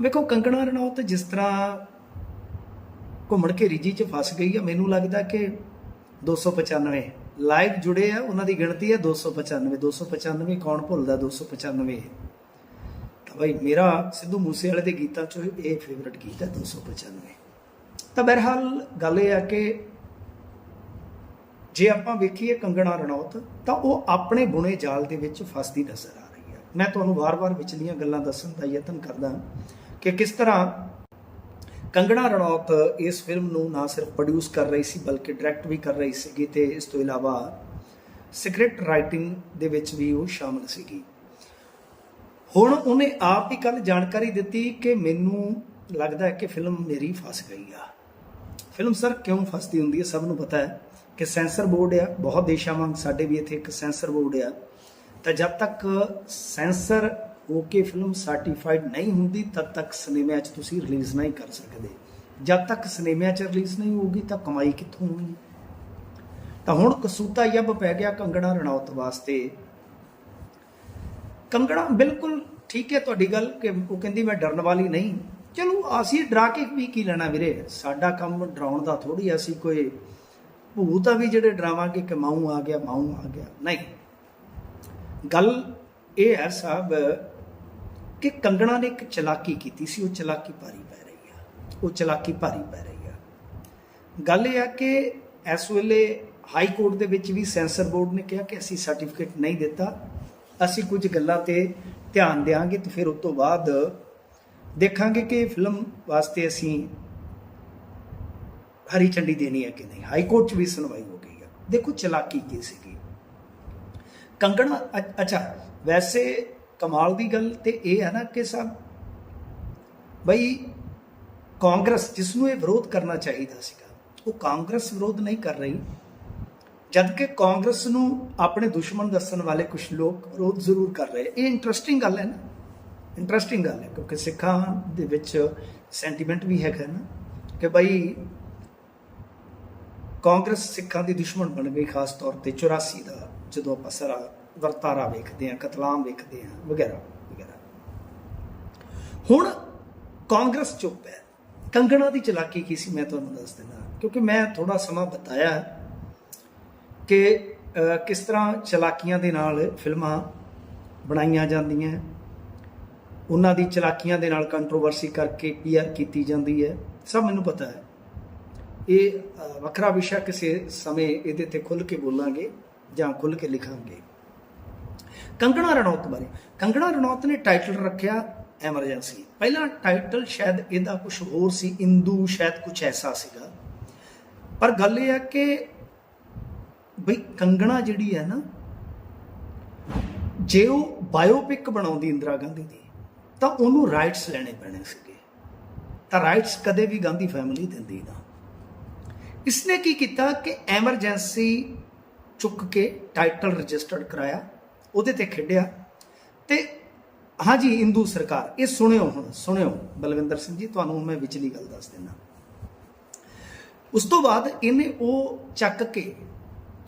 ਵੇਖੋ, ਕੰਗਣਾ ਰਣੌਤ ਜਿਸ ਤਰ੍ਹਾਂ ਘੁੰਮਣ ਘੇਰੀ ਜੀ ਚ ਫਸ ਗਈ ਆ, ਮੈਨੂੰ ਲੱਗਦਾ ਕਿ 295 ਲਾਈਵ ਜੁੜੇ ਆ, ਉਹਨਾਂ ਦੀ ਗਿਣਤੀ ਹੈ 295 295 ਕੌਣ ਭੁੱਲਦਾ 295 ਤਾਂ ਭਾਈ ਮੇਰਾ ਸਿੱਧੂ ਮੂਸੇ ਵਾਲੇ ਦੇ ਗੀਤਾਂ ਚੋਂ ਇਹ ਫੇਵਰਟ ਗੀਤ ਹੈ 295 ਤਾਂ ਬਹਰਹਾਲ ਗੱਲ ਇਹ ਆ ਕਿ ਜੇ ਆਪਾਂ ਵੇਖੀਏ ਕੰਗਣਾ ਰਣੌਤ, ਤਾਂ ਉਹ ਆਪਣੇ ਬੁਣੇ ਜਾਲ ਦੇ ਵਿੱਚ ਫਸਦੀ ਨਜ਼ਰ ਆ ਰਹੀ ਹੈ ਮੈਂ ਤੁਹਾਨੂੰ ਵਾਰ-ਵਾਰ ਵਿਚਲੀਆਂ ਗੱਲਾਂ ਦੱਸਣ ਦਾ ਯਤਨ ਕਰਦਾ ਕਿ ਕਿਸ ਤਰ੍ਹਾਂ ਕੰਗਣਾ ਰਣੌਤ ਇਸ ਫਿਲਮ ਨੂੰ ਨਾ ਸਿਰਫ ਪ੍ਰੋਡਿਊਸ ਕਰ ਰਹੀ ਸੀ, ਬਲਕਿ ਡਾਇਰੈਕਟ ਵੀ ਕਰ ਰਹੀ ਸੀਗੀ ਤੇ ਇਸ ਤੋਂ ਇਲਾਵਾ ਸਕ੍ਰਿਪਟ ਰਾਈਟਿੰਗ ਦੇ ਵਿੱਚ ਵੀ ਉਹ ਸ਼ਾਮਲ ਸੀਗੀ। ਹੁਣ ਉਹਨੇ ਆਪ ਹੀ ਕੱਲ ਜਾਣਕਾਰੀ ਦਿੱਤੀ ਕਿ ਮੈਨੂੰ ਲੱਗਦਾ ਹੈ ਕਿ ਫਿਲਮ ਮੇਰੀ ਫਸ ਗਈ ਆ। ਫਿਲਮ ਸਰ ਕਿਉਂ ਫਸਦੀ ਹੁੰਦੀ ਹੈ? ਸਭ ਨੂੰ ਪਤਾ ਹੈ ਕਿ ਸੈਂਸਰ ਬੋਰਡ ਆ, ਬਹੁਤ ਦੇਸ਼ਾਂ ਵਾਂਗ ਸਾਡੇ ਵੀ ਇੱਥੇ ਇੱਕ ਸੈਂਸਰ ਬੋਰਡ ਆ। ਤਾਂ ਜਦ ਤੱਕ ਸੈਂਸਰ ਹੋ ਕੇ ਫਿਲਮ ਸਰਟੀਫਾਈਡ ਨਹੀਂ ਹੁੰਦੀ, ਤਦ ਤੱਕ ਸਿਨੇਮਾ 'ਚ ਤੁਸੀਂ ਰਿਲੀਜ਼ ਨਹੀਂ ਕਰ ਸਕਦੇ। ਜਦ ਤੱਕ ਸਿਨੇਮਾ 'ਚ ਰਿਲੀਜ਼ ਨਹੀਂ ਹੋਊਗੀ, ਤਾਂ ਕਮਾਈ ਕਿੱਥੋਂ ਹੋਣੀ ਤਾਂ ਹੁਣ ਕਸੂਤਾ ਯੱਬ ਪੈ ਗਿਆ ਕੰਗਣਾ ਰਣੌਤ ਵਾਸਤੇ। ਕੰਗਣਾ ਬਿਲਕੁਲ ਠੀਕ ਹੈ ਤੁਹਾਡੀ ਗੱਲ ਕਿ ਉਹ ਕਹਿੰਦੀ ਮੈਂ ਡਰਨ ਵਾਲੀ ਨਹੀਂ। ਚਲੋ, ਅਸੀਂ ਡਰਾ ਕੇ ਵੀ ਕੀ ਲੈਣਾ ਵੀਰੇ? ਸਾਡਾ ਕੰਮ ਡਰਾਉਣ ਦਾ ਥੋੜੀ ਅਸੀਂ ਕੋਈ ਭੂਤ ਆ ਵੀ ਜਿਹੜੇ ਡਰਾਵਾਂਗੇ ਕਿ ਮਾਊ ਆ ਗਿਆ, ਮਾਊ ਆ ਗਿਆ। ਨਹੀਂ। ਗੱਲ ਇਹ ਹੈ ਸਾਹਿਬ ਕਿ ਕੰਗਣਾ ਨੇ ਇੱਕ ਚਲਾਕੀ ਕੀਤੀ ਸੀ, ਉਹ ਚਲਾਕੀ ਭਾਰੀ ਪੈ ਰਹੀ ਆ। ਉਹ ਚਲਾਕੀ ਭਾਰੀ ਪੈ ਰਹੀ ਆ। ਗੱਲ ਇਹ ਆ ਕਿ ਇਸ ਵੇਲੇ ਹਾਈ ਕੋਰਟ ਦੇ ਵਿੱਚ ਵੀ ਸੈਂਸਰ ਬੋਰਡ ਨੇ ਕਿਹਾ ਕਿ ਅਸੀਂ ਸਰਟੀਫਿਕੇਟ ਨਹੀਂ ਦਿੱਤਾ। ਅਸੀਂ ਕੁਝ ਗੱਲਾਂ ਤੇ ਧਿਆਨ ਦੇਾਂਗੇ ਤੇ ਫਿਰ ਉਸ ਤੋਂ ਬਾਅਦ ਦੇਖਾਂਗੇ ਕਿ ਫਿਲਮ ਵਾਸਤੇ ਅਸੀਂ ਹਰੀ ਝੰਡੀ ਦੇਣੀ ਹੈ ਕਿ ਨਹੀਂ। ਹਾਈ ਕੋਰਟ 'ਚ ਵੀ ਸੁਣਵਾਈ ਹੋ ਗਈ ਆ। ਦੇਖੋ ਚਲਾਕੀ ਕੀ ਸੀਗੀ। ਕੰਗਣਾ, ਅ- ਅੱਛਾ, ਵੈਸੇ ਕਮਾਲ ਦੀ ਗੱਲ ਤੇ ਇਹ ਹੈ ਨਾ ਕਿ ਸਭ ਬਈ ਕਾਂਗਰਸ ਜਿਸ ਨੂੰ ਇਹ ਵਿਰੋਧ ਕਰਨਾ ਚਾਹੀਦਾ ਸੀਗਾ, ਉਹ ਕਾਂਗਰਸ ਵਿਰੋਧ ਨਹੀਂ ਕਰ ਰਹੀ। ਜਦ ਕਿ ਕਾਂਗਰਸ ਨੂੰ ਆਪਣੇ ਦੁਸ਼ਮਣ ਦੱਸਣ ਵਾਲੇ ਕੁਝ ਲੋਕ ਵਿਰੋਧ ਜ਼ਰੂਰ ਕਰ ਰਹੇ। ਇਹ ਇੰਟਰਸਟਿੰਗ ਗੱਲ ਹੈ ਨਾ। ਇੰਟਰਸਟਿੰਗ ਗੱਲ ਹੈ, ਕਿਉਂਕਿ ਸਿੱਖਾਂ ਦੇ ਵਿੱਚ ਸੈਂਟੀਮੈਂਟ ਵੀ ਹੈਗਾ ਨਾ ਕਿ ਬਈ ਕਾਂਗਰਸ ਸਿੱਖਾਂ ਦੀ ਦੁਸ਼ਮਣ ਬਣ ਗਈ, ਖਾਸ ਤੌਰ ਤੇ 84 ਦਾ, ਜਦੋਂ ਆਪਾਂ ਸਾਰਾ ਵਰਤਾਰਾ ਵੇਖਦੇ ਹਾਂ ਕਤਲਾਮ ਵੇਖਦੇ ਹਾਂ ਵਗੈਰਾ ਵਗੈਰਾ। ਹੁਣ ਕਾਂਗਰਸ ਚੁੱਪ ਹੈ। ਕੰਗਣਾ ਦੀ ਚਲਾਕੀ ਕੀ ਸੀ? ਮੈਂ ਤੁਹਾਨੂੰ ਦੱਸ ਦਿੰਦਾ। ਕਿਉਂਕਿ ਮੈਂ ਥੋੜਾ ਸਮਾਂ ਬਤਾਇਆ ਕਿ ਕਿਸ ਤਰ੍ਹਾਂ ਚਲਾਕੀਆਂ ਦੇ ਨਾਲ ਫਿਲਮਾਂ ਬਣਾਈਆਂ ਜਾਂਦੀਆਂ ਉਹਨਾਂ ਦੀ ਚਲਾਕੀਆਂ ਦੇ ਨਾਲ ਕੰਟਰੋਵਰਸੀ ਕਰਕੇ ਪੀਆਰ ਕੀਤੀ ਜਾਂਦੀ ਹੈ। ਸਭ ਮੈਨੂੰ ਪਤਾ ਹੈ। ਇਹ ਵੱਖਰਾ ਵਿਸ਼ਾ ਕਿਸੇ ਸਮੇਂ ਇਹਦੇ ਤੇ ਖੁੱਲ ਕੇ ਬੋਲਾਂਗੇ ਜਾਂ ਖੁੱਲ ਕੇ ਲਿਖਾਂਗੇ। ਕੰਗਣਾ ਰਣੌਤ ਬਾਰੇ। ਕੰਗਣਾ ਰਣੌਤ ਨੇ ਟਾਈਟਲ ਰੱਖਿਆ ਐਮਰਜੈਂਸੀ ਪਹਿਲਾ ਟਾਈਟਲ ਸ਼ਾਇਦ ਇਹਦਾ ਕੁਝ ਹੋਰ ਸੀ, ਇੰਦੂ ਸ਼ਾਇਦ ਕੁਝ ਐਸਾ ਸੀਗਾ। ਪਰ ਗੱਲ ਇਹ ਹੈ ਕਿ ਬਈ ਕੰਗਣਾ ਜਿਹੜੀ ਹੈ ਨਾ, ਜੇ ਉਹ ਬਾਇਓਪਿਕ ਬਣਾਉਂਦੀ ਇੰਦਰਾ ਗਾਂਧੀ ਦੀ, ਤਾਂ ਉਹਨੂੰ ਰਾਈਟਸ ਲੈਣੇ ਪੈਣੇ ਸੀਗੇ। ਤਾਂ ਰਾਈਟਸ ਕਦੇ ਵੀ ਗਾਂਧੀ ਫੈਮਿਲੀ ਦਿੰਦੀ ਨਾ। ਇਸਨੇ ਕੀ ਕੀਤਾ ਕਿ ਐਮਰਜੈਂਸੀ ਚੁੱਕ ਕੇ ਟਾਈਟਲ ਰਜਿਸਟਰਡ ਕਰਾਇਆ। ਉਹਦੇ ਤੇ ਖੇਡਿਆ। ਤੇ ਹਾਂਜੀ ਹਿੰਦੂ ਸਰਕਾਰ, ਇਹ ਸੁਣਿਓ ਹੁਣ, ਸੁਣਿਓ। ਬਲਵਿੰਦਰ ਸਿੰਘ ਜੀ, ਤੁਹਾਨੂੰ ਮੈਂ ਵਿਚਲੀ ਗੱਲ ਦੱਸ ਦਿੰਦਾ। ਉਸ ਤੋਂ ਬਾਅਦ ਇਹਨੇ ਉਹ ਚੱਕ ਕੇ,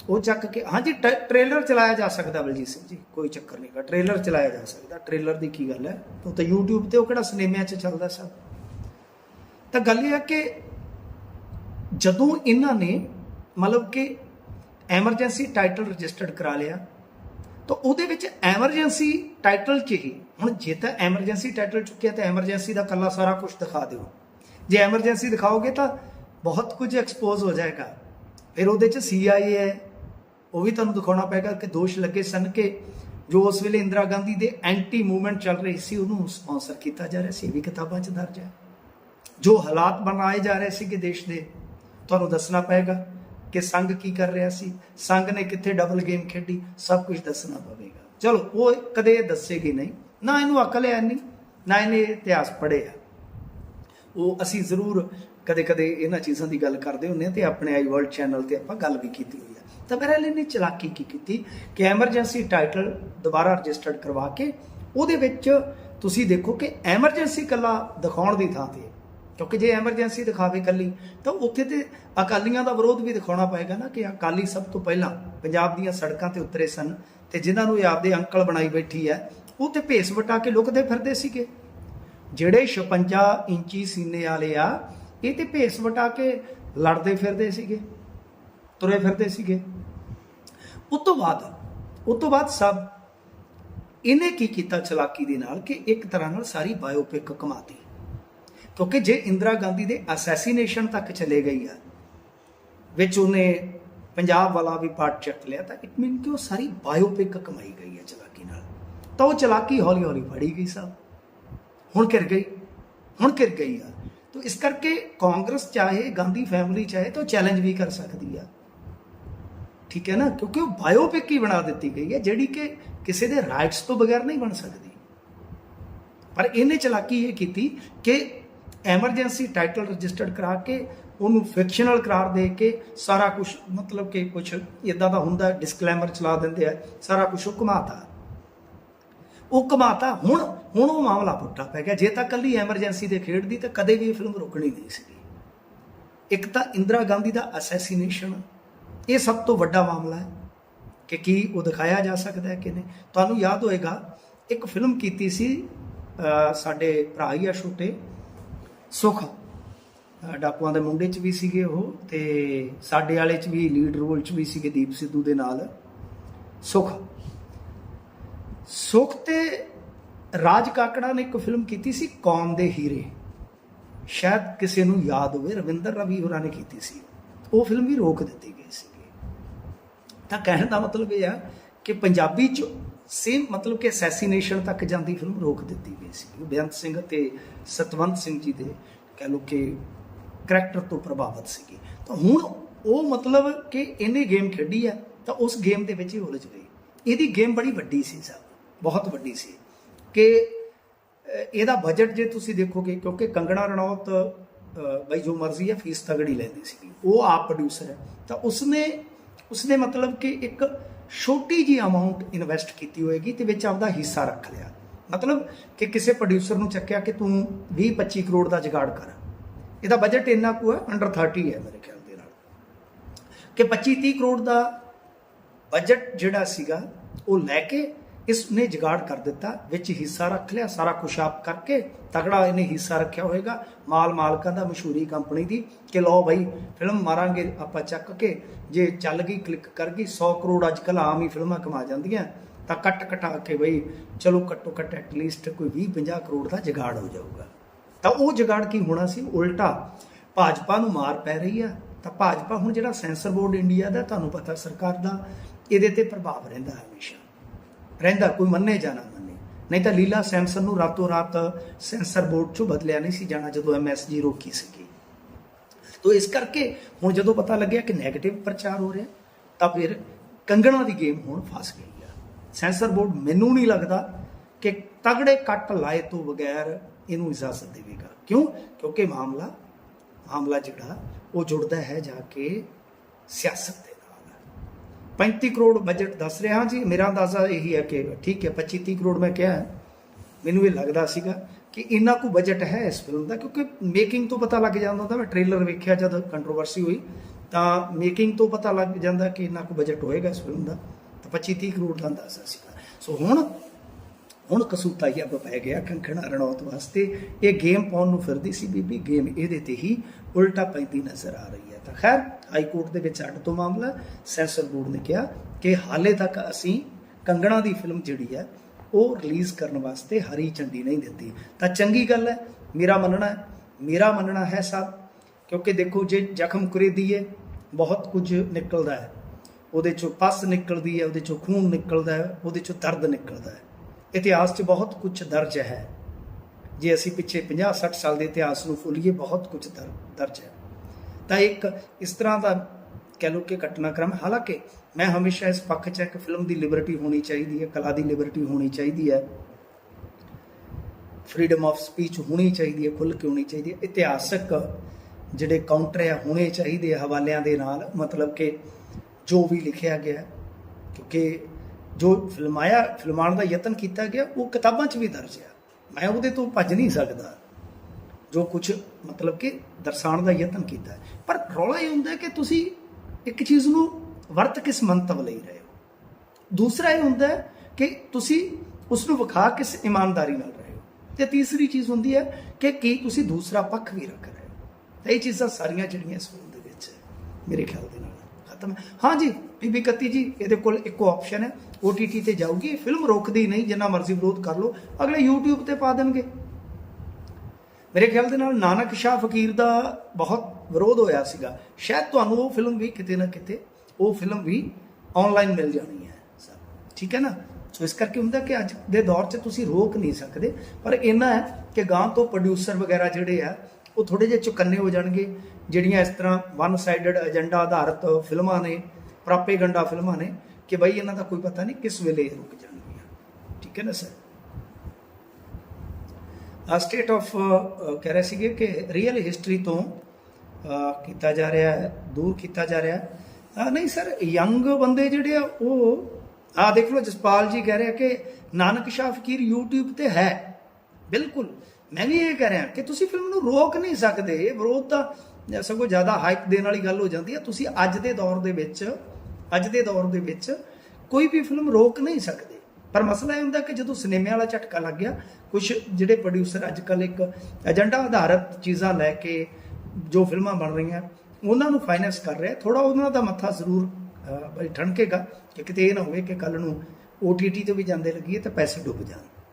ਉਹ ਚੱਕ ਕੇ, ਹਾਂਜੀ ਟ- ਟ੍ਰੇਲਰ ਚਲਾਇਆ ਜਾ ਸਕਦਾ ਬਲਜੀਤ ਸਿੰਘ ਜੀ, ਕੋਈ ਚੱਕਰ ਨਹੀਂਗਾ ਟ੍ਰੇਲਰ ਚਲਾਇਆ ਜਾ ਸਕਦਾ। ਟ੍ਰੇਲਰ ਦੀ ਕੀ ਗੱਲ ਹੈ? ਉਹ ਤਾਂ YouTube ਤੇ ਉਹ ਕਿਹੜਾ ਸਿਨੇਮਿਆਂ 'ਚ ਚੱਲਦਾ ਸਭ ਤਾਂ ਗੱਲ ਇਹ ਹੈ ਕਿ ਜਦੋਂ ਇਹਨਾਂ ਨੇ ਮਤਲਬ ਕਿ ਐਮਰਜੈਂਸੀ ਟਾਈਟਲ ਰਜਿਸਟਰਡ ਕਰਾ ਲਿਆ ਤਾਂ ਉਹਦੇ ਵਿੱਚ ਐਮਰਜੈਂਸੀ ਟਾਈਟਲ 'ਚ ਹੀ ਹੁਣ ਜੇ ਤਾਂ ਐਮਰਜੈਂਸੀ ਟਾਈਟਲ ਚੁੱਕਿਆ ਤਾਂ ਐਮਰਜੈਂਸੀ ਦਾ ਕੱਲਾ ਸਾਰਾ ਕੁਝ ਦਿਖਾ ਦਿਓ। ਜੇ ਐਮਰਜੈਂਸੀ ਦਿਖਾਓਗੇ ਤਾਂ ਬਹੁਤ ਕੁਝ ਐਕਸਪੋਜ਼ ਹੋ ਜਾਏਗਾ। ਫਿਰ ਉਹਦੇ 'ਚ ਸੀਆਈਏ ਹੈ। ਉਹ ਵੀ ਤੁਹਾਨੂੰ ਦਿਖਾਉਣਾ ਪਏਗਾ ਕਿ ਦੋਸ਼ ਲੱਗੇ ਸਨ ਕਿ ਜੋ ਉਸ ਵੇਲੇ ਇੰਦਰਾ ਗਾਂਧੀ ਦੇ ਐਂਟੀ ਮੂਵਮੈਂਟ ਚੱਲ ਰਹੀ ਸੀ, ਉਹਨੂੰ ਸਪਾਂਸਰ ਕੀਤਾ ਜਾ ਰਿਹਾ ਸੀ। ਇਹ ਵੀ ਕਿਤਾਬਾਂ 'ਚ ਦਰਜ ਹੈ। ਜੋ ਹਾਲਾਤ ਬਣਾਏ ਜਾ ਰਹੇ ਸੀ ਕਿ ਦੇਸ਼ ਦੇ, ਤੁਹਾਨੂੰ ਦੱਸਣਾ ਪਏਗਾ। ਕਿ ਸੰਘ ਕੀ ਕਰ ਰਿਹਾ ਸੀ? ਸੰਘ ਨੇ ਕਿੱਥੇ ਡਬਲ ਗੇਮ ਖੇਡੀ? ਸਭ ਕੁਝ ਦੱਸਣਾ ਪਵੇਗਾ। ਚਲੋ, ਉਹ ਕਦੇ ਦੱਸੇਗੀ ਨਹੀਂ। ਨਾ ਇਹਨੂੰ ਅਕਲ ਹੈ ਨਹੀਂ ਨਾ ਇਹਨੇ ਇਤਿਹਾਸ ਪੜ੍ਹਿਆ। ਉਹ ਅਸੀਂ ਜ਼ਰੂਰ ਕਦੇ-ਕਦੇ ਇਹਨਾਂ ਚੀਜ਼ਾਂ ਦੀ ਗੱਲ ਕਰਦੇ ਹੁੰਦੇ ਆ ਤੇ ਆਪਣੇ ਆਈ ਵਰਲਡ ਚੈਨਲ ਤੇ ਆਪਾਂ ਗੱਲ ਵੀ ਕੀਤੀ ਹੋਈ ਆ ਤਾਂ ਬਹਰਹਾਲ ਇਹਨੇ ਚਲਾਕੀ ਕੀ ਕੀਤੀ? ਕਿ ਐਮਰਜੈਂਸੀ ਟਾਈਟਲ ਦੁਬਾਰਾ ਰਜਿਸਟਰਡ ਕਰਵਾ ਕੇ ਉਹਦੇ ਵਿੱਚ ਤੁਸੀਂ ਦੇਖੋ ਕਿ ਐਮਰਜੈਂਸੀ ਕੱਲਾ ਦਿਖਾਉਣ ਦੀ ਥਾਂ ਤੇ ਕਿਉਂਕਿ ਜੇ ਐਮਰਜੈਂਸੀ ਦਿਖਾਵੇ ਕੱਲੀ ਤਾਂ ਉੱਥੇ ਤੇ ਅਕਾਲੀਆਂ ਦਾ ਵਿਰੋਧ ਵੀ ਦਿਖਾਉਣਾ ਪਏਗਾ ਨਾ ਕਿ ਅਕਾਲੀ ਸਭ ਤੋਂ ਪਹਿਲਾਂ ਪੰਜਾਬ ਦੀਆਂ ਸੜਕਾਂ ਤੇ ਉਤਰੇ ਸਨ ਤੇ ਜਿਨ੍ਹਾਂ ਨੂੰ ਇਹ ਆਪਦੇ ਅੰਕਲ ਬਣਾਈ ਬੈਠੀ ਹੈ, ਉਹ ਤੇ ਭੇਸ ਵਟਾ ਕੇ ਲੁਕਦੇ ਫਿਰਦੇ ਸੀਗੇ। ਜਿਹੜੇ 56 ਇੰਚੀ ਸੀਨੇ ਵਾਲੇ ਆ, ਇਹ ਤੇ ਭੇਸ ਵਟਾ ਕੇ ਲੜਦੇ ਫਿਰਦੇ ਸੀਗੇ, ਤੁਰੇ ਫਿਰਦੇ ਸੀਗੇ। ਉਸ ਤੋਂ ਬਾਅਦ, ਉਸ ਤੋਂ ਬਾਅਦ ਸਭ ਇਹਨੇ ਕੀ ਕੀਤਾ ਚਲਾਕੀ ਦੇ ਨਾਲ ਕਿ ਇੱਕ ਤਰ੍ਹਾਂ ਨਾਲ ਸਾਰੀ ਬਾਇਓਪਿਕ ਕਮਾਤੀ ਕਿਉਂਕਿ ਜੇ ਇੰਦਰਾ ਗਾਂਧੀ ਦੇ ਅਸੈਸੀਨੇਸ਼ਨ ਤੱਕ ਚਲੇ ਗਈ ਆ, ਵਿੱਚ ਉਹਨੇ ਪੰਜਾਬ ਵਾਲਾ ਵੀ ਪਾਰਟ ਚੱਕ ਲਿਆ, ਤਾਂ ਇਟ ਮੀਨ ਕਿ ਉਹ ਸਾਰੀ ਬਾਇਓਪਿਕ ਕਮਾਈ ਗਈ ਹੈ ਚਲਾਕੀ ਨਾਲ। ਤਾਂ ਉਹ ਚਲਾਕੀ ਹੌਲੀ ਹੌਲੀ ਫੜੀ ਗਈ ਸਭ। ਹੁਣ ਕਿਰ ਗਈ, ਹੁਣ ਕਿਰ ਗਈ ਆ। ਤਾਂ ਇਸ ਕਰਕੇ ਕਾਂਗਰਸ ਚਾਹੇ, ਗਾਂਧੀ ਫੈਮਿਲੀ ਚਾਹੇ, ਤਾਂ ਚੈਲੰਜ ਵੀ ਕਰ ਸਕਦੀ ਆ। ਠੀਕ ਹੈ ਨਾ? ਕਿਉਂਕਿ ਉਹ ਬਾਇਓਪਿਕ ਹੀ ਬਣਾ ਦਿੱਤੀ ਗਈ ਹੈ ਜਿਹੜੀ ਕਿ ਕਿਸੇ ਦੇ ਰਾਈਟਸ ਤੋਂ ਬਗੈਰ ਨਹੀਂ ਬਣ ਸਕਦੀ। ਪਰ ਇਹਨੇ ਚਲਾਕੀ ਇਹ ਕੀਤੀ ਕਿ ਐਮਰਜੈਂਸੀ ਟਾਈਟਲ ਰਜਿਸਟਰਡ ਕਰਾ ਕੇ, ਉਹਨੂੰ ਫਿਕਸ਼ਨਲ ਕਰਾਰ ਦੇ ਕੇ ਸਾਰਾ ਕੁਝ ਮਤਲਬ ਕਿ ਕੁਝ ਇਦਾਂ ਦਾ ਹੁੰਦਾ ਡਿਸਕਲੇਮਰ ਚਲਾ ਦਿੰਦੇ ਆ, ਸਾਰਾ ਕੁਝ ਉਹ ਘੁਮਾਤਾ। ਉਹ ਘੁਮਾਤਾ, ਹੁਣ ਹੁਣ ਉਹ ਮਾਮਲਾ ਪੁੱਟਾ ਪੈ ਗਿਆ। ਜੇ ਤਾਂ ਕੱਲੀ ਐਮਰਜੈਂਸੀ ਦੇ ਖੇਡਦੀ ਤਾਂ ਕਦੇ ਵੀ ਇਹ ਫਿਲਮ ਰੁਕਣੀ ਨਹੀਂ ਸੀਗੀ। ਇੱਕ ਤਾਂ ਇੰਦਰਾ ਗਾਂਧੀ ਦਾ ਅਸੈਸੀਨੇਸ਼ਨ ਇਹ ਸਭ ਤੋਂ ਵੱਡਾ ਮਾਮਲਾ ਹੈ ਕਿ ਕੀ ਉਹ ਦਿਖਾਇਆ ਜਾ ਸਕਦਾ ਹੈ ਕਿ ਨਹੀਂ। ਤੁਹਾਨੂੰ ਯਾਦ ਹੋਏਗਾ, ਇੱਕ ਫਿਲਮ ਕੀਤੀ ਸੀ ਸਾਡੇ ਭਰਾ ਹੀ ਆ ਛੋਟੇ ਸੁਖ। ਡਾਕੂਆਂ ਦੇ ਮੁੰਡੇ ਚ ਵੀ ਸੀਗੇ ਉਹ ਤੇ ਸਾਡੇ ਵਾਲੇ ਚ ਵੀ ਲੀਡ ਰੋਲ ਚ ਵੀ ਸੀਗੇ ਦੀਪ ਸਿੱਧੂ ਦੇ ਨਾਲ। ਸੁਖ। ਸੁਖ ਤੇ ਰਾਜ ਕਾਕੜਾ ਨੇ ਇੱਕ ਫਿਲਮ ਕੀਤੀ ਸੀ, ਕੌਮ ਦੇ ਹੀਰੇ। ਸ਼ਾਇਦ ਕਿਸੇ ਨੂੰ ਯਾਦ ਹੋਵੇ, ਰਵਿੰਦਰ ਰਵੀ ਹੋਰਾਂ ਨੇ ਕੀਤੀ ਸੀ। ਉਹ ਫਿਲਮ ਵੀ ਰੋਕ ਦਿੱਤੀ ਗਈ ਸੀ ਤਾਂ ਕਹਿਣ ਦਾ ਮਤਲਬ ਇਹ ਆ ਕਿ ਪੰਜਾਬੀ ਚ ਸੇਮ ਮਤਲਬ ਕਿ ਅਸੈਸੀਨੇਸ਼ਨ ਤੱਕ ਜਾਂਦੀ ਫਿਲਮ ਰੋਕ ਦਿੱਤੀ ਗਈ ਸੀ। ਬੇਅੰਤ ਸਿੰਘ ਤੇ ਸਤਵੰਤ ਸਿੰਘ ਜੀ ਦੇ ਕਹਿ ਲੋ ਕਿ ਕਰੈਕਟਰ ਤੋਂ ਪ੍ਰਭਾਵਿਤ ਸੀਗੀ। ਤਾਂ ਹੁਣ ਉਹ ਮਤਲਬ ਕਿ ਇਹਨੇ ਗੇਮ ਖੇਡੀ ਆ, ਤਾਂ ਉਸ ਗੇਮ ਦੇ ਵਿੱਚ ਹੀ ਉਲਝ ਗਈ। ਇਹਦੀ ਗੇਮ ਬੜੀ ਵੱਡੀ ਸੀ ਸਾਹਿਬ ਬਹੁਤ ਵੱਡੀ ਸੀ। ਕਿ ਇਹਦਾ ਬਜਟ ਜੇ ਤੁਸੀਂ ਦੇਖੋਗੇ, ਕਿਉਂਕਿ ਕੰਗਣਾ ਰਣੌਤ ਬਈ ਜੋ ਮਰਜ਼ੀ ਹੈ ਫੀਸ ਤਗੜੀ ਲੈਂਦੀ ਸੀਗੀ। ਉਹ ਆਪ ਪ੍ਰੋਡਿਊਸਰ ਹੈ। ਤਾਂ ਉਸਨੇ ਉਸਨੇ ਮਤਲਬ ਕਿ ਇੱਕ ਛੋਟੀ ਜੀ ਅਮਾਉਂਟ ਇਨਵੈਸਟ ਕੀਤੀ ਹੋਏਗੀ ਤੇ ਵਿੱਚ ਆਪਦਾ ਹਿੱਸਾ ਰੱਖ ਲਿਆ। ਮਤਲਬ ਕਿ ਕਿਸੇ ਪ੍ਰੋਡਿਊਸਰ ਨੂੰ ਚੱਕਿਆ ਕਿ ਤੂੰ 20 25 ਕਰੋੜ ਦਾ ਜਗਾੜ ਕਰ। ਇਹਦਾ ਬਜਟ ਇੰਨਾ ਕੁ ਹੈ ਅੰਡਰ 30 ਹੈ ਮੇਰੇ ਖਿਆਲ ਦੇ ਨਾਲ। ਕਿ 25 30 ਕਰੋੜ ਦਾ ਬਜਟ ਜਿਹੜਾ ਸੀਗਾ, ਉਹ ਲੈ ਕੇ ਇਸ ਨੇ ਜੁਗਾੜ ਕਰ ਦਿੱਤਾ, ਵਿੱਚ ਹਿੱਸਾ ਰੱਖ ਲਿਆ, ਸਾਰਾ ਕੁਛ ਆਪ ਕਰਕੇ ਤਗੜਾ ਇਹਨੇ ਹਿੱਸਾ ਰੱਖਿਆ ਹੋਏਗਾ। ਮਾਲ ਮਾਲਕਾਂ ਦਾ ਮਸ਼ਹੂਰੀ ਕੰਪਨੀ ਦੀ ਕਿ ਲਓ ਭਾਈ ਫਿਲਮ ਮਾਰਾਂਗੇ, ਆਪਾਂ ਚੱਕ ਕੇ, ਜੇ ਚੱਲ ਗਈ ਕਲਿੱਕ ਕਰ ਗਈ 100 ਕਰੋੜ ਅੱਜ ਕੱਲ ਆਮ ਹੀ ਫਿਲਮਾਂ ਕਮਾ ਜਾਂਦੀਆਂ। ਤਾਂ ਕੱਟ ਕਟਾ ਕੇ ਬਈ, ਚਲੋ ਘੱਟੋ ਘੱਟ ਐਟਲੀਸਟ ਕੋਈ 20 50 ਕਰੋੜ ਦਾ ਜੁਗਾੜ ਹੋ ਜਾਊਗਾ। ਤਾਂ ਉਹ ਜੁਗਾੜ ਕੀ ਹੋਣਾ ਸੀ? ਉਲਟਾ ਭਾਜਪਾ ਨੂੰ ਮਾਰ ਪੈ ਰਹੀ ਆ। ਤਾਂ ਭਾਜਪਾ ਹੁਣ ਜਿਹੜਾ ਸੈਂਸਰ ਬੋਰਡ ਇੰਡੀਆ ਦਾ, ਤੁਹਾਨੂੰ ਪਤਾ ਸਰਕਾਰ ਦਾ, ਇਹਦੇ ਤੇ ਪ੍ਰਭਾਵ ਰਹਿੰਦਾ ਹਮੇਸ਼ਾ। ਰਹਿੰਦਾ ਕੋਈ ਮੰਨੇ ਜਾਣਾ ਮੰਨੇ। ਨਹੀਂ ਤਾਂ ਲੀਲਾ ਸੈਮਸਨ ਨੂੰ ਰਾਤੋਂ ਰਾਤ ਸੈਂਸਰ ਬੋਰਡ ਚੋਂ ਬਦਲਿਆ ਨਹੀਂ ਸੀ ਜਾਣਾ ਜਦੋਂ ਐਮਐਸਜੀ ਰੋਕੀ ਸੀਗੀ। ਤੋ ਇਸ ਕਰਕੇ ਹੁਣ ਜਦੋਂ ਪਤਾ ਲੱਗਿਆ ਕਿ 네ਗੇਟਿਵ ਪ੍ਰਚਾਰ ਹੋ ਰਿਹਾ, ਤਾਂ ਫਿਰ ਕੰਗਣਾ ਦੀ ਗੇਮ ਹੁਣ ਫਸ ਗਈ ਆ। ਸੈਂਸਰ ਬੋਰਡ ਮੈਨੂੰ ਨਹੀਂ ਲੱਗਦਾ ਕਿ ਤਗੜੇ ਕੱਟ ਲਾਏ ਤੋਂ ਬਗੈਰ ਇਹਨੂੰ ਇਜਾਜ਼ਤ ਦੇਵੇਗਾ। ਕਿਉਂ? ਕਿਉਂਕਿ ਮਾਮਲਾ ਮਾਮਲਾ ਜਿਹੜਾ, ਉਹ ਜੁੜਦਾ ਹੈ ਜਾ ਕੇ ਸਿਆਸਤ 35 ਕਰੋੜ ਬਜਟ ਦੱਸ ਰਿਹਾ ਜੀ। ਮੇਰਾ ਅੰਦਾਜ਼ਾ ਇਹੀ ਹੈ ਕਿ ਠੀਕ ਹੈ 25 30 ਕਰੋੜ ਮੈਂ ਕਿਹਾ ਮੈਨੂੰ ਇਹ ਲੱਗਦਾ ਸੀਗਾ ਕਿ ਇੰਨਾ ਕੁ ਬਜਟ ਹੈ ਇਸ ਫਿਲਮ ਦਾ, ਕਿਉਂਕਿ ਮੇਕਿੰਗ ਤੋਂ ਪਤਾ ਲੱਗ ਜਾਂਦਾ ਹੁੰਦਾ। ਮੈਂ ਟ੍ਰੇਲਰ ਵੇਖਿਆ ਜਦ ਕੰਟਰੋਵਰਸੀ ਹੋਈ, ਤਾਂ ਮੇਕਿੰਗ ਤੋਂ ਪਤਾ ਲੱਗ ਜਾਂਦਾ ਕਿ ਇੰਨਾ ਕੁ ਬਜਟ ਹੋਏਗਾ ਇਸ ਫਿਲਮ ਦਾ। ਤਾਂ 25 30 ਕਰੋੜ ਦਾ ਅੰਦਾਜ਼ਾ ਸੀਗਾ। ਸੋ ਹੁਣ ਹੁਣ ਕਸੂਤਾ ਅੱਬ ਪੈ ਗਿਆ ਕੰਕਣਾ ਰਣੌਤ ਵਾਸਤੇ। ਇਹ ਗੇਮ ਪਾਉਣ ਨੂੰ ਫਿਰਦੀ ਸੀ ਬੀਬੀ ਗੇਮ ਇਹਦੇ ਤੇ ਹੀ ਉਲਟਾ ਪੈਂਦੀ ਨਜ਼ਰ ਆ ਰਹੀ ਹੈ। ਤਾਂ ਖੈਰ ਹਾਈ ਕੋਰਟ ਦੇ ਵਿੱਚ ਅੱਡ ਤੋਂ ਮਾਮਲਾ ਸੈਂਸਰ ਬੋਰਡ ਨੇ ਕਿਹਾ ਕਿ ਹਾਲੇ ਤੱਕ ਅਸੀਂ ਕੰਗਣਾ ਦੀ ਫਿਲਮ ਜਿਹੜੀ ਹੈ, ਉਹ ਰਿਲੀਜ਼ ਕਰਨ ਵਾਸਤੇ ਹਰੀ ਝੰਡੀ ਨਹੀਂ ਦਿੱਤੀ। ਤਾਂ ਚੰਗੀ ਗੱਲ ਹੈ, ਮੇਰਾ ਮੰਨਣਾ ਹੈ, ਮੇਰਾ ਮੰਨਣਾ ਹੈ ਸਭ, ਕਿਉਂਕਿ ਦੇਖੋ ਜੇ ਜ਼ਖਮ ਕੁਰੇਦੀ ਹੈ ਬਹੁਤ ਕੁਝ ਨਿਕਲਦਾ ਹੈ। ਉਹਦੇ ਚੋਂ ਪਸ ਨਿਕਲਦੀ ਹੈ, ਉਹਦੇ ਚੋਂ ਖੂਨ ਨਿਕਲਦਾ ਹੈ, ਉਹਦੇ ਚੋਂ ਦਰਦ ਨਿਕਲਦਾ ਹੈ। ਇਤਿਹਾਸ 'ਚ ਬਹੁਤ ਕੁਝ ਦਰਜ ਹੈ। ਜੇ ਅਸੀਂ ਪਿੱਛੇ 50 60 ਸਾਲ ਦੇ ਇਤਿਹਾਸ ਨੂੰ ਫੁੱਲੀਏ, ਬਹੁਤ ਕੁਝ ਦਰ- ਦਰਜ ਹੈ। ਤਾਂ ਇੱਕ ਇਸ ਤਰ੍ਹਾਂ ਦਾ ਕਹਿ ਲਓ ਕਿ ਘਟਨਾਕ੍ਰਮ, ਹਾਲਾਂਕਿ ਮੈਂ ਹਮੇਸ਼ਾ ਇਸ ਪੱਖ 'ਚ ਹੈ ਕਿ ਫਿਲਮ ਦੀ ਲਿਬਰਟੀ ਹੋਣੀ ਚਾਹੀਦੀ ਹੈ, ਕਲਾ ਦੀ ਲਿਬਰਟੀ ਹੋਣੀ ਚਾਹੀਦੀ ਹੈ। ਫਰੀडम ਆਫ ਸਪੀਚ ਹੋਣੀ ਚਾਹੀਦੀ ਹੈ, ਖੁੱਲ੍ਹ ਕੇ ਹੋਣੀ ਚਾਹੀਦੀ ਹੈ। ਇਤਿਹਾਸਕ ਜਿਹੜੇ ਕਾਊਂਟਰ ਹੈ ਹੋਣੇ ਚਾਹੀਦੇ ਹਵਾਲਿਆਂ ਦੇ ਨਾਲ। ਮਤਲਬ ਕਿ ਜੋ ਵੀ ਲਿਖਿਆ ਗਿਆ, ਕਿਉਂਕਿ ਜੋ ਫਿਲਮਾਇਆ, ਫਿਲਮਾਉਣ ਦਾ ਯਤਨ ਕੀਤਾ ਗਿਆ, ਉਹ ਕਿਤਾਬਾਂ 'ਚ ਵੀ ਦਰਜ ਆ। ਮੈਂ ਉਹਦੇ ਤੋਂ ਭੱਜ ਨਹੀਂ ਸਕਦਾ, ਜੋ ਕੁਝ ਮਤਲਬ ਕਿ ਦਰਸਾਉਣ ਦਾ ਯਤਨ ਕੀਤਾ। ਪਰ ਰੌਲਾ ਇਹ ਹੁੰਦਾ ਕਿ ਤੁਸੀਂ ਇੱਕ ਚੀਜ਼ ਨੂੰ ਵਰਤ ਕਿਸ ਮੰਤਵ ਲਈ ਰਹੇ ਹੋ? ਦੂਸਰਾ ਇਹ ਹੁੰਦਾ ਕਿ ਤੁਸੀਂ ਉਸ ਨੂੰ ਵਿਖਾ ਕਿਸ ਇਮਾਨਦਾਰੀ ਨਾਲ ਰਹੇ ਹੋ? ਤੇ ਤੀਸਰੀ ਚੀਜ਼ ਹੁੰਦੀ ਹੈ ਕਿ ਕੀ ਤੁਸੀਂ ਦੂਸਰਾ ਪੱਖ ਵੀ ਰੱਖ ਰਹੇ ਹੋ? ਇਹ ਚੀਜ਼ਾਂ ਸਾਰੀਆਂ ਜਿਹੜੀਆਂ ਇਸ ਫਿਲਮ ਦੇ ਵਿੱਚ ਮੇਰੇ ਖਿਆਲ ਦੇ ਨਾਲ ਖਤਮ ਹੈ। ਹਾਂਜੀ ਬੀਬੀ ਕੱਤੀ ਜੀ, ਇਹਦੇ ਕੋਲ ਇੱਕੋ ਆਪਸ਼ਨ ਹੈ। OTT ਤੇ ਜਾਊਗੀ, ਇਹ ਫਿਲਮ ਰੋਕਦੀ ਨਹੀਂ, ਜਿੰਨਾ ਮਰਜ਼ੀ ਵਿਰੋਧ ਕਰ ਲਓ। ਅਗਲੇ YouTube ਤੇ ਪਾ ਦੇਣਗੇ। ਮੇਰੇ ਖਿਆਲ ਦੇ ਨਾਲ ਨਾਨਕ ਸ਼ਾਹ ਫਕੀਰ ਦਾ ਬਹੁਤ ਵਿਰੋਧ ਹੋਇਆ ਸੀਗਾ। ਸ਼ਾਇਦ ਤੁਹਾਨੂੰ ਉਹ ਫਿਲਮ ਵੀ ਕਿਤੇ ਨਾ ਕਿਤੇ, ਉਹ ਫਿਲਮ ਵੀ ਆਨਲਾਈਨ ਮਿਲ ਜਾਣੀ ਹੈ, ਸਰ। ਠੀਕ ਹੈ ਨਾ? ਸੋ ਇਸ ਕਰਕੇ ਹੁੰਦਾ ਕਿ ਅੱਜ ਦੇ ਦੌਰ 'ਚ ਤੁਸੀਂ ਰੋਕ ਨਹੀਂ ਸਕਦੇ। ਪਰ ਇੰਨਾ ਹੈ ਕਿ ਗਾਂ ਤੋਂ ਪ੍ਰੋਡਿਊਸਰ ਵਗੈਰਾ ਜਿਹੜੇ ਆ, ਉਹ ਥੋੜੇ ਜਿਹੇ ਚੁਕੰਨੇ ਹੋ ਜਾਣਗੇ, ਜਿਹੜੀਆਂ ਇਸ ਤਰ੍ਹਾਂ ਵਨ ਸਾਈਡਡ ਏਜੰਡਾ ਆਧਾਰਿਤ ਫਿਲਮਾਂ ਨੇ। ਪ੍ਰਾਪੇਗੰਡਾ ਫਿਲਮਾਂ ਨੇ ਕਿ ਬਈ ਇਹਨਾਂ ਦਾ ਕੋਈ ਪਤਾ ਨਹੀਂ ਕਿਸ ਵੇਲੇ ਇਹ ਰੁਕ ਜਾਣਗੀਆਂ। ਠੀਕ ਹੈ ਨਾ ਸਰ? ਸਟੇਟ ਆਫ ਕਹਿ ਰਹੇ ਸੀਗੇ ਕਿ ਰੀਅਲ ਹਿਸਟਰੀ ਤੋਂ ਕੀਤਾ ਜਾ ਰਿਹਾ ਹੈ, ਦੂਰ ਕੀਤਾ ਜਾ ਰਿਹਾ ਹੈ। ਨਹੀਂ ਸਰ ਯੰਗ ਬੰਦੇ ਜਿਹੜੇ ਆ, ਉਹ ਆ ਦੇਖ ਲਓ, ਜਸਪਾਲ ਜੀ ਕਹਿ ਰਿਹਾ ਕਿ ਨਾਨਕ ਸ਼ਾਹ ਫਕੀਰ YouTube ਤੇ ਹੈ। ਬਿਲਕੁਲ। ਮੈਂ ਵੀ ਇਹ ਕਹਿ ਰਿਹਾ ਕਿ ਤੁਸੀਂ ਫਿਲਮ ਨੂੰ ਰੋਕ ਨਹੀਂ ਸਕਦੇ। ਇਹ ਵਿਰੋਧ ਦਾ ਜਾਂ ਸਗੋਂ ਜ਼ਿਆਦਾ ਹਾਈਪ ਦੇਣ ਵਾਲੀ ਗੱਲ ਹੋ ਜਾਂਦੀ ਹੈ ਤੁਸੀਂ ਅੱਜ ਦੇ ਦੌਰ ਦੇ ਵਿੱਚ ਅੱਜ ਦੇ ਦੌਰ ਦੇ ਵਿੱਚ ਕੋਈ ਵੀ ਫਿਲਮ ਰੋਕ ਨਹੀਂ ਸਕਦੇ। ਪਰ ਮਸਲਾ ਇਹ ਹੁੰਦਾ ਕਿ ਜਦੋਂ ਸਿਨੇਮੇ ਵਾਲਾ ਝਟਕਾ ਲੱਗ ਗਿਆ ਕੁਝ ਜਿਹੜੇ ਪ੍ਰੋਡਿਊਸਰ ਅੱਜ ਕੱਲ ਇੱਕ ਏਜੰਡਾ ਆਧਾਰਿਤ ਚੀਜ਼ਾਂ ਲੈ ਕੇ ਜੋ ਫਿਲਮਾਂ ਬਣ ਰਹੀਆਂ ਉਹਨਾਂ ਨੂੰ ਫਾਈਨੈਂਸ ਕਰ ਰਿਹਾ ਥੋੜਾ ਉਹਨਾਂ ਦਾ ਮੱਥਾ ਜ਼ਰੂਰ ਅਹ, ਠਣਕੇਗਾ ਕਿ ਕਿਤੇ ਇਹ ਨਾ ਹੋਵੇ ਕਿ ਕੱਲ ਨੂੰ OTT ਤੇ ਵੀ ਜਾਂਦੇ ਲੱਗੀਏ ਤਾਂ ਪੈਸੇ ਡੁੱਬ ਜਾਣ।